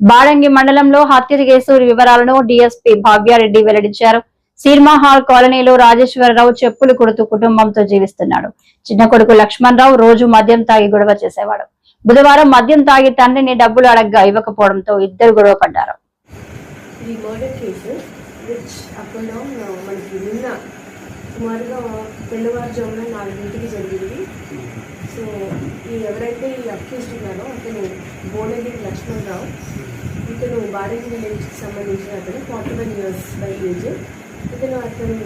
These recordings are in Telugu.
బాడంగి మండలంలో హత్య కేసు వివరాలను డీఎస్పీ భావ్యారెడ్డి వెల్లడించారు. సినిమా హాల్ కాలనీలో రాజేశ్వరరావు చెప్పులు కొడుతూ కుటుంబంతో జీవిస్తున్నాడు. చిన్న కొడుకు లక్ష్మణ్ రావు రోజు మద్యం తాగి గొడవ చేసేవాడు. బుధవారం మద్యం తాగి తండ్రిని డబ్బులు అడగ్గా ఇవ్వకపోవడంతో ఇద్దరు గొడవ పడ్డారు. నిన్న సుమారుగా తెల్లవారుజామున నాలుగింటికి జరిగింది. సో ఎవరైతే ఈ అక్యూస్డ్ ఉన్నారో అతను బోనగిరి లక్ష్మణ్ రావు ఇతను భారతీయ విలేజ్కి సంబంధించిన అతను forty one years by age ఇతను అతను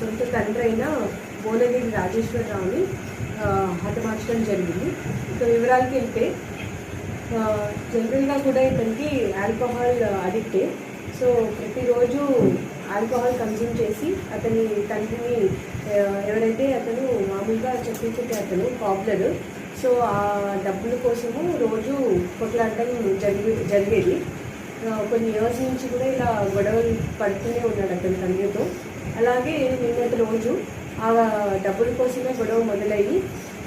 సొంత తండ్రి అయిన బోనగిరి రాజేశ్వరరావుని హతమార్చడం జరిగింది. సో వివరాలకి వెళ్తే జనరల్గా కూడా ఇతనికి ఆల్కహాల్ అడిక్టే సో ప్రతిరోజు ఆల్కహాల్ కన్జ్యూమ్ చేసి అతని తండ్రిని ఎవరైతే అతను మామూలుగా చెప్పే అతను పాపులర్ సో ఆ డబ్బుల కోసము రోజు కొట్లాడటం జరిగి జరిగేది. కొన్ని ఇయర్స్ నుంచి కూడా ఇలా గొడవలు పడుతూనే ఉన్నాడు అతని తండ్రితో అలాగే నిన్నటి రోజు ఆ డబ్బుల కోసమే గొడవ మొదలయ్యి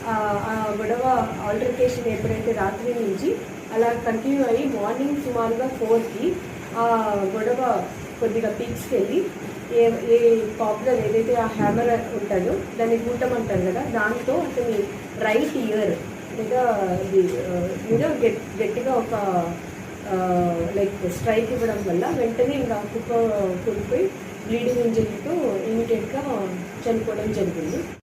ఆ ఆ గొడవ ఆల్టర్కేషన్ ఎప్పుడైతే రాత్రి నుంచి అలా కంటిన్యూ అయ్యి మార్నింగ్ సుమారుగా ఫోర్కి ఆ గొడవ కొద్దిగా పీక్స్కి వెళ్ళి ఏ ఏ పాపులర్ ఏదైతే ఆ హ్యామర్ ఉంటుందో దాన్ని గూటం అంటారు కదా దాంతో అతని రైట్ ఇయర్ లేదా ఇది ఆ, మీద గట్టిగా ఒక లైక్ స్ట్రైక్ ఇవ్వడం వల్ల వెంటనే ఇంకా కుక్క కూలిపోయి బ్లీడింగ్ ఇంజరీతో ఇమీడియట్గా చనిపోవడం జరిగింది.